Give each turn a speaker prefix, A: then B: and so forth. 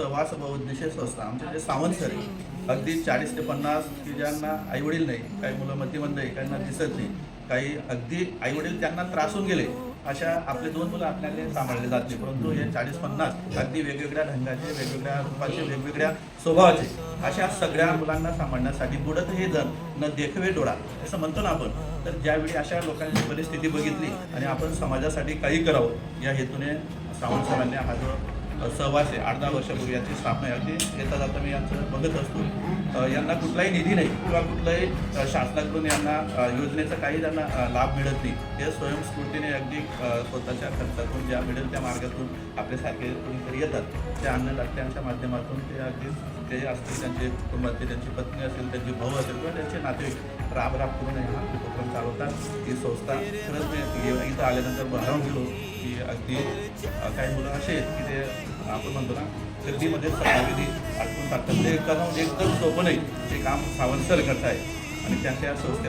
A: सहवास बहुउद्देशीय संस्था आमचे जे सावंत सर अगदी चाळीस ते पन्नास की ज्यांना आईवडील नाही. काही मुलं मतिमंद आहे काहींना दिसत नाही. काही अगदी आईवडील त्यांना त्रासून गेले अशा आपले दोन मुलं आपल्याला सांभाळले जाते परंतु हे चाळीस पन्नास अगदी वेगवेगळ्या ढंगाचे वेगवेगळ्या रूपाचे वेगवेगळ्या स्वभावाचे अशा सगळ्या मुलांना सांभाळण्यासाठी बुडत हे जण न देखवे डोळा असं म्हणतो ना आपण. तर ज्यावेळी अशा लोकांची परिस्थिती बघितली आणि आपण समाजासाठी काही करावं या हेतूने सावंत सरांनी हा जो सहवास आहे. आठ दहा वर्षापूर्वी यांची स्थापना आहे अगदी येता जाता मी यांचं बघत असतो. यांना कुठलाही निधी नाही किंवा कुठलाही शासनाकडून यांना योजनेचा काही त्यांना लाभ मिळत नाही. हे स्वयंस्फूर्तीने अगदी स्वतःच्या खर्चातून ज्या मिळेल त्या मार्गातून आपल्यासारखे कोणीतरी येतात. त्या अन्नदात्यांच्या माध्यमातून ते अगदी ते असतील त्यांचे कुटुंबातले त्यांची पत्नी असेल त्यांचे भाऊ असेल किंवा त्यांचे नातेवाईक राब राब करून हा उपक्रम चालवतात. ही संस्था खरंच मी इथं आल्यानंतर भारावून गेलो की अगदी काही मुलं असे आहेत की ते आपण म्हणतो ना गर्दीमध्ये सकाळी आठवण टाकतात. ते करणं एकदम सोपं नाही. ते काम सावंत सर करत आहे आणि त्यांच्या संस्थे